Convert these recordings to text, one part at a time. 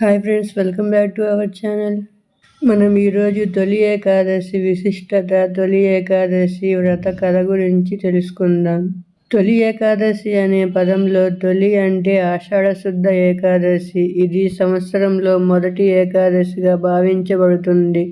Hi friends welcome back to our channel మనం ఈరోజు తొలి ఏకాదశి విశిష్టత తొలి ఏకాదశి వ్రత కథ గురించి తెలుసుకుందాం. తొలి ఏకాదశి అనే పదంలో తొలి అంటే ఆషాఢ శుద్ధ ఏకాదశి. ఇది సంవత్సరంలో మొదటి ఏకాదశిగా భావించబడుతుంది.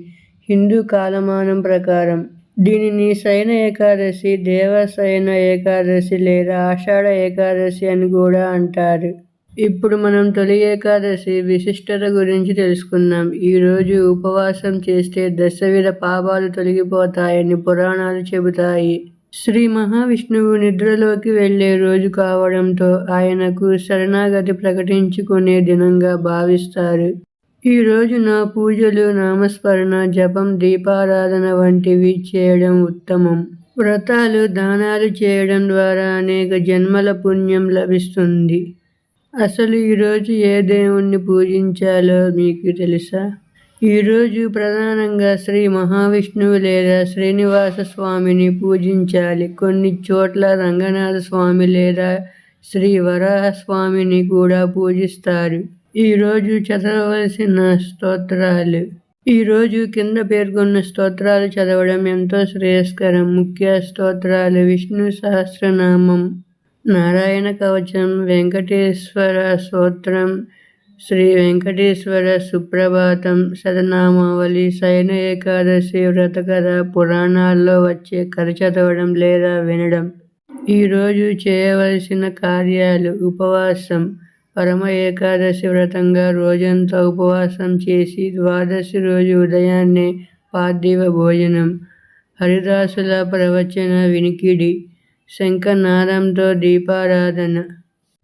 హిందూ కాలమానం ప్రకారం దీనిని శయన ఏకాదశి దేవశయన ఏకాదశి లేదా ఆషాఢ ఏకాదశి అని కూడా అంటారు. ఇప్పుడు మనం తొలి ఏకాదశి విశిష్టత గురించి తెలుసుకుందాం. ఈరోజు ఉపవాసం చేస్తే దశవిధ పాపాలు తొలగిపోతాయని పురాణాలు చెబుతాయి. శ్రీ మహావిష్ణువు నిద్రలోకి వెళ్ళే రోజు కావడంతో ఆయనకు శరణాగతి ప్రకటించుకునే దినంగా భావిస్తారు. ఈ రోజున పూజలు నామస్మరణ జపం దీపారాధన వంటివి చేయడం ఉత్తమం. వ్రతాలు దానాలు చేయడం ద్వారా అనేక జన్మల పుణ్యం లభిస్తుంది. అసలు ఈరోజు ఏ దేవుణ్ణి పూజించాలో మీకు తెలుసా? ఈరోజు ప్రధానంగా శ్రీ మహావిష్ణువు లేదా శ్రీనివాస స్వామిని పూజించాలి. కొన్ని చోట్ల రంగనాథ స్వామి లేదా శ్రీ వరాహ స్వామిని కూడా పూజిస్తారు. ఈరోజు చదవవలసిన స్తోత్రాలు. ఈరోజు కింద పేర్కొన్న స్తోత్రాలు చదవడం ఎంతో శ్రేయస్కరం. ముఖ్య స్తోత్రాలు విష్ణు సహస్రనామం. నారాయణ కవచం వెంకటేశ్వర స్తోత్రం శ్రీ వెంకటేశ్వర సుప్రభాతం సదనామావళి శయన ఏకాదశి వ్రతకథ పురాణాల్లో వచ్చే కథ చదవడం లేదా వినడం. ఈరోజు చేయవలసిన కార్యాలు ఉపవాసం పరమ ఏకాదశి వ్రతంగా రోజంతా ఉపవాసం చేసి ద్వాదశి రోజు ఉదయాన్నే పార్థివ భోజనం హరిదాసుల ప్రవచన వినికిడి. శంఖనాదంతో దీపారాధన.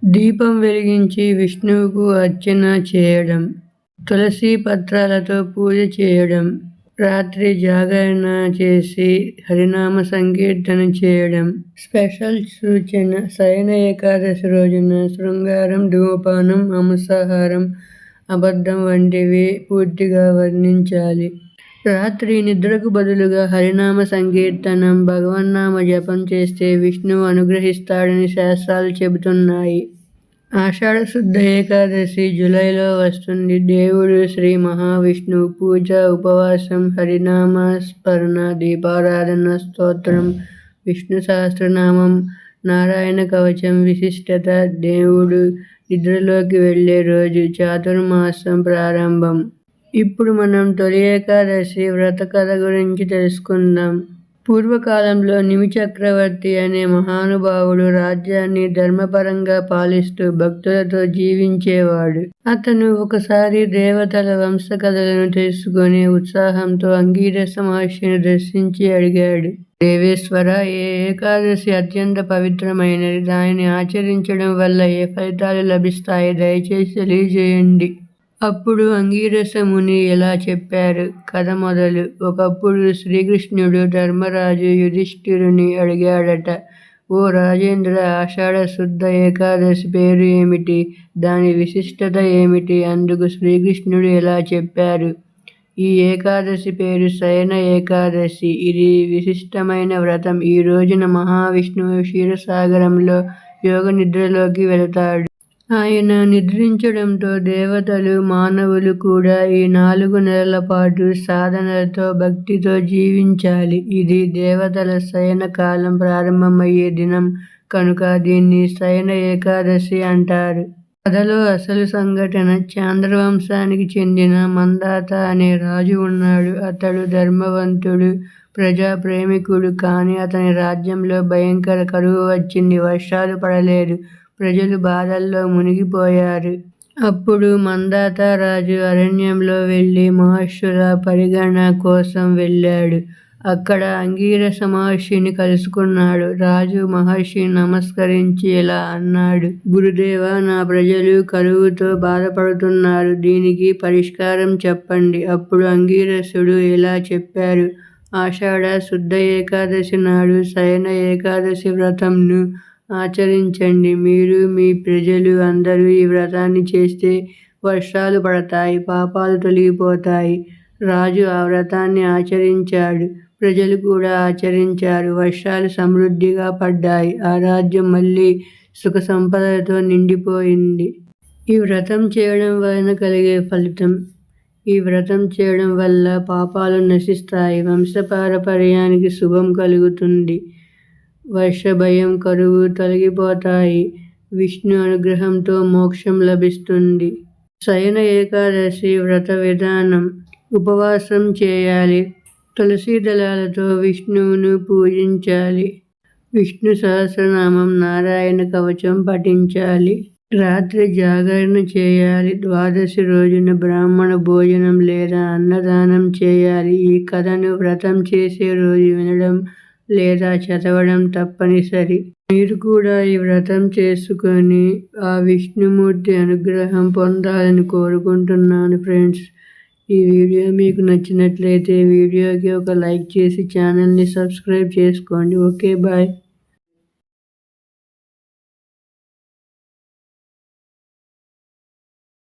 దీపం వెలిగించి విష్ణువుకు అర్చన చేయడం. తులసి పత్రాలతో పూజ చేయడం. రాత్రి జాగరణ చేసి హరినామ సంకీర్తన చేయడం. స్పెషల్ సూచన శయన ఏకాదశి రోజున శృంగారం ధూమపానం మాంసాహారం అబద్ధం వంటివి పూర్తిగా వర్ణించాలి. రాత్రి నిద్రకు బదులుగా హరినామ సంకీర్తనం భగవన్నామ జపం చేస్తే విష్ణువు అనుగ్రహిస్తాడని శాస్త్రాలు చెబుతున్నాయి. ఆషాఢ శుద్ధ ఏకాదశి జూలైలో వస్తుంది. దేవుడు శ్రీ మహావిష్ణువు పూజ ఉపవాసం హరినామ స్మరణ దీపారాధన స్తోత్రం విష్ణు సహస్రనామం నారాయణ కవచం విశిష్టత దేవుడు నిద్రలోకి వెళ్ళే రోజు చాతుర్మాసం ప్రారంభం. ఇప్పుడు మనం తొలి ఏకాదశి వ్రత కథ గురించి తెలుసుకుందాం. పూర్వకాలంలో నిమి చక్రవర్తి అనే మహానుభావుడు రాజ్యాన్ని ధర్మపరంగా పాలిస్తూ భక్తులతో జీవించేవాడు. అతను ఒకసారి దేవతల వంశ కథలను తెలుసుకుని ఉత్సాహంతో అంగీరస మహర్షిని దర్శించి అడిగాడు. దేవేశ్వర ఏ ఏకాదశి అత్యంత పవిత్రమైనది. దానిని ఆచరించడం వల్ల ఏ ఫలితాలు లభిస్తాయి? దయచేసి తెలియజేయండి. అప్పుడు అంగీరసముని ఎలా ఇలా చెప్పారు? కథ మొదలు. ఒకప్పుడు శ్రీకృష్ణుడు ధర్మరాజు యుధిష్ఠిరుని అడిగాడట ఓ రాజేంద్ర ఆషాఢ శుద్ధ ఏకాదశి పేరు ఏమిటి? దాని విశిష్టత ఏమిటి? అందుకు శ్రీకృష్ణుడు ఇలా చెప్పారు? ఈ ఏకాదశి పేరు శయన ఏకాదశి. ఇది విశిష్టమైన వ్రతం. ఈ రోజున మహావిష్ణువు క్షీరసాగరంలో యోగ నిద్రలోకి వెళతాడు. ఆయన నిద్రించడంతో దేవతలు మానవులు కూడా ఈ నాలుగు నెలల పాటు సాధనలతో భక్తితో జీవించాలి. ఇది దేవతల శయన కాలం ప్రారంభమయ్యే దినం కనుక దీన్ని శయన ఏకాదశి అంటారు. కథలో అసలు సంఘటన చాంద్రవంశానికి చెందిన మందాత అనే రాజు ఉన్నాడు. అతడు ధర్మవంతుడు ప్రజా ప్రేమికుడు కానీ అతని రాజ్యంలో భయంకర కరువు వచ్చింది. వర్షాలు పడలేదు. ప్రజలు బాధల్లో మునిగిపోయారు. అప్పుడు మందాత రాజు అరణ్యంలో వెళ్ళి మహర్షుల పరిగణ కోసం వెళ్ళాడు. అక్కడ అంగీరస మహర్షిని కలుసుకున్నాడు. రాజు మహర్షి నమస్కరించి ఇలా అన్నాడు గురుదేవ నా ప్రజలు కరువుతో బాధపడుతున్నారు. దీనికి పరిష్కారం చెప్పండి అప్పుడు అంగీరసుడు ఇలా చెప్పారు ఆషాఢ శుద్ధ ఏకాదశి నాడు శయన ఏకాదశి వ్రతంను ఆచరించండి. మీరు మీ ప్రజలు అందరూ ఈ వ్రతాన్ని చేస్తే వర్షాలు పడతాయి పాపాలు తొలగిపోతాయి. రాజు ఆ వ్రతాన్ని ఆచరించాడు. ప్రజలు కూడా ఆచరించారు. వర్షాలు సమృద్ధిగా పడ్డాయి. ఆ రాజ్యం మళ్ళీ సుఖ సంపదలతో నిండిపోయింది. ఈ వ్రతం చేయడం వలన కలిగే ఫలితం. ఈ వ్రతం చేయడం వల్ల పాపాలు నశిస్తాయి. వంశపారపర్యానికి శుభం కలుగుతుంది. వర్ష భయం కరువు తొలగిపోతాయి. విష్ణు అనుగ్రహంతో మోక్షం లభిస్తుంది. శయన ఏకాదశి వ్రత విధానం. ఉపవాసం చేయాలి. తులసి దళాలతో విష్ణువును పూజించాలి. విష్ణు సహస్రనామం నారాయణ కవచం పఠించాలి. రాత్రి జాగరణ చేయాలి. ద్వాదశి రోజున బ్రాహ్మణ భోజనం లేదా అన్నదానం చేయాలి. ఈ కథను వ్రతం చేసే రోజు వినడం లేదా చదవడం తప్పనిసరి. మీరు కూడా ఈ వ్రతం చేసుకొని ఆ విష్ణుమూర్తి అనుగ్రహం పొందాలని కోరుకుంటున్నాను ఫ్రెండ్స్. ఈ వీడియో మీకు నచ్చినట్లయితే వీడియోకి ఒక లైక్ చేసి ఛానల్ని సబ్స్క్రైబ్ చేసుకోండి. Okay bye.